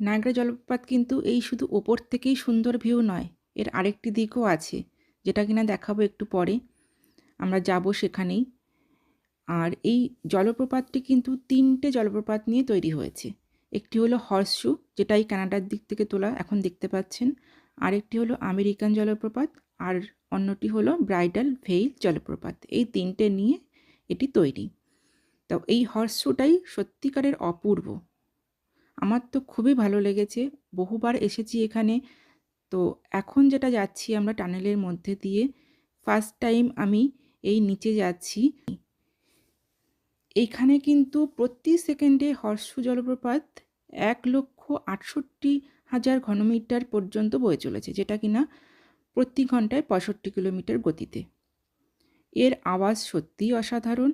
Niagara জলপ্রপাত কিন্তু এই শুধু ওপর থেকেই সুন্দর ভিউ নয়, এর আরেকটি দিকও আছে, যেটা কিনা দেখাবো একটু পরে। আমরা যাব সেখানেই। আর এই জলপ্রপাতটি কিন্তু তিনটে জলপ্রপাত নিয়ে তৈরি হয়েছে। একটি হলো হর্সশু যেটা এই কানাডার দিক থেকে তোলা এখন দেখতে পাচ্ছেন। আরেকটি হলো আমেরিকান জলপ্রপাত, আর অন্যটি হলো ব্রাইডাল ভেইল জলপ্রপাত। এই তিনটে নিয়ে এটি তৈরি। তো এই হর্সশুটাই সত্যিকারের অপূর্ব। আমার তো খুবই ভালো লেগেছে। বহুবার এসেছি এখানে। তো এখন যেটা যাচ্ছি আমরা টানেলের মধ্যে দিয়ে ফার্স্ট টাইম আমি এই নিচে যাচ্ছি। এইখানে কিন্তু প্রতি সেকেন্ডে হর্ষু জলপ্রপাত এক লক্ষ আটষট্টি হাজার ঘনমিটার পর্যন্ত বয়ে চলেছে, যেটা কিনা প্রতি ঘন্টায় পঁয়ষট্টি কিলোমিটার গতিতে। এর আওয়াজ সত্যিই অসাধারণ।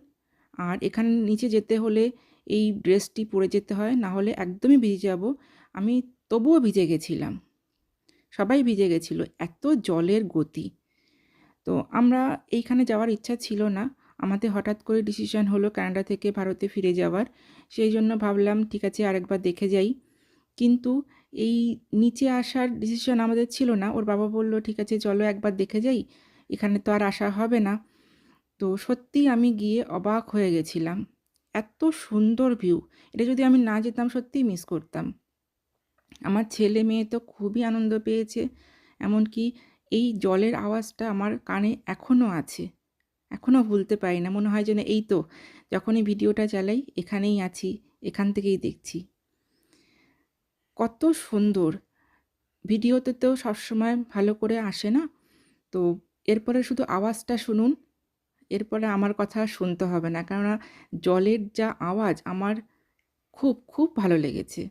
আর এখানে নিচে যেতে হলে এই ড্রেসটি পরে যেতে হয়, না হলে একদমই ভিজে যাব। আমি তবুও ভিজে গেছিলাম। সবাই ভিজে গেছিল, এত জলের গতি। তো আমরা এইখানে যাওয়ার ইচ্ছা ছিল না। আমাদের হঠাৎ করে ডিসিশন হলো কানাডা থেকে ভারতে ফিরে যাওয়ার। সেই জন্য ভাবলাম, ঠিক আছে, আরেকবার দেখে যাই। কিন্তু এই নিচে আসার ডিসিশন আমাদের ছিল না। ওর বাবা বলল, ঠিক আছে, চলো একবার দেখে যাই। এখানে তো আর আসা হবে না। তো সত্যি আমি গিয়ে অবাক হয়ে গেছিলাম। এত সুন্দর ভিউ এটা যদি আমি না যেতাম, সত্যিই মিস করতাম। আমার ছেলে মেয়ে তো খুবই আনন্দ পেয়েছে, এমনকি এই জলের আওয়াজটা আমার কানে এখনও আছে। এখনও ভুলতে পারি না, মনে হয় যেন এই তো, যখনই ভিডিওটা চালাই, এখানেই আছি, এখান থেকেই দেখছি। কত সুন্দর। ভিডিওতে তো সবসময় ভালো করে আসে না, তো এরপরে শুধু আওয়াজটা শুনুন এরপরে আমার কথা শুনতে হবে না। কেননা জলের যা আওয়াজ, আমার খুব খুব ভালো লেগেছে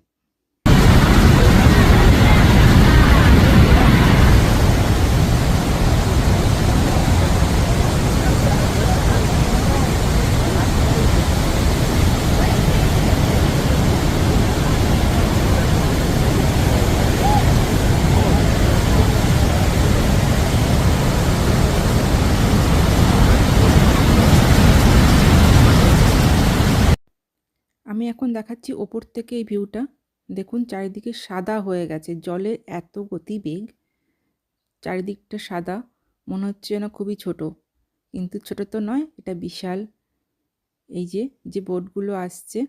আমি এখন দেখাচ্ছি ওপর থেকে এই ভিউটা দেখুন, চারিদিকে সাদা হয়ে গেছে। জলের এত গতিবেগ চারিদিকটা সাদা। মনে হচ্ছে যেন খুবই ছোট। কিন্তু ছোট তো নয়, এটা বিশাল। এই যে যে বোটগুলো আসছে।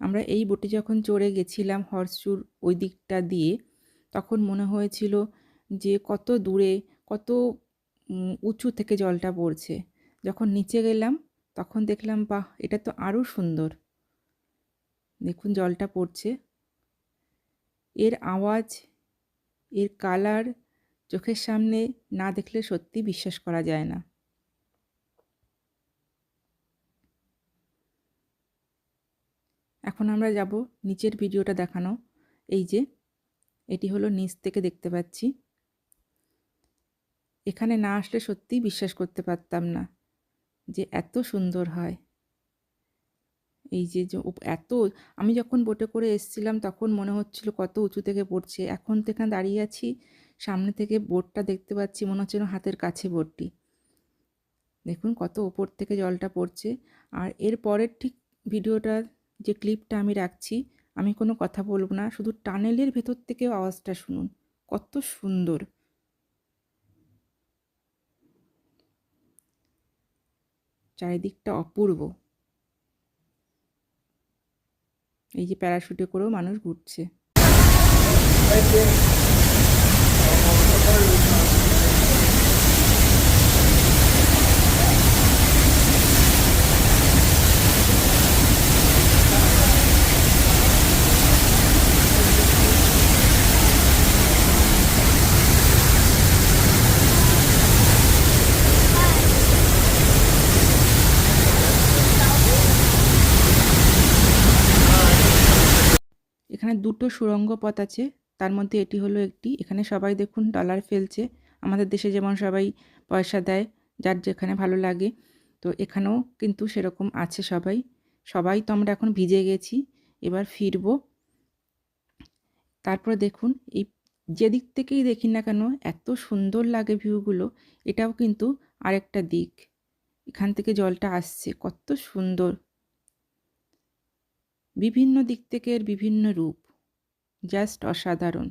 আমরা এই বোটে যখন চড়ে গেছিলাম হর্সচুর ওই দিকটা দিয়ে, তখন মনে হয়েছিল যে কত দূরে, কত উঁচু থেকে জলটা পড়ছে। যখন নিচে গেলাম, তখন দেখলাম, বাহ, এটা তো আরও সুন্দর। দেখুন জলটা পড়ছে। এর আওয়াজ, এর কালার চোখের সামনে না দেখলে সত্যি বিশ্বাস করা যায় না। এখন আমরা যাব নিচের ভিডিওটা দেখানো। এই যে, এটি হলো নিচ থেকে দেখতে পাচ্ছি। এখানে না আসলে সত্যিই বিশ্বাস করতে পারতাম না যে এত সুন্দর হয়। এই যে এত, আমি যখন বোটে করে এসছিলাম তখন মনে হচ্ছিল কত উঁচু থেকে পড়ছে। এখন তো এখানে দাঁড়িয়ে আছি, সামনে থেকে বোটটা দেখতে পাচ্ছি, মনে হচ্ছে হাতের কাছে বোটটি দেখুন কত ওপর থেকে জলটা পড়ছে। আর এর পরের ঠিক ভিডিওটা, যে ক্লিপটা আমি রাখছি, আমি কোনো কথা বলব না, শুধু টানেলের ভেতর থেকেও আওয়াজটা শুনুন, কত সুন্দর। চারিদিকটা অপূর্ব। এই যে প্যারাশুটে করেও মানুষ ঘুরছে। এখানে দুটো সুরঙ্গ পথ আছে। তার মধ্যে এটি হলো একটি। এখানে সবাই দেখুন ডলার ফেলছে। আমাদের দেশে যেমন সবাই পয়সা দেয়, যার যেখানে ভালো লাগে। তো এখানেও কিন্তু সেরকম আছে সবাই। সবাই তো আমরা এখন ভিজে গেছি, এবার ফিরবো। তারপরে দেখুন, এই যেদিক থেকেই দেখি না কেন, এত সুন্দর লাগে ভিউগুলো, এটাও কিন্তু আরেকটা দিক। এখান থেকে জলটা আসছে, কত সুন্দর। বিভিন্ন দিক থেকে এর বিভিন্ন রূপ। জাস্ট অসাধারণ।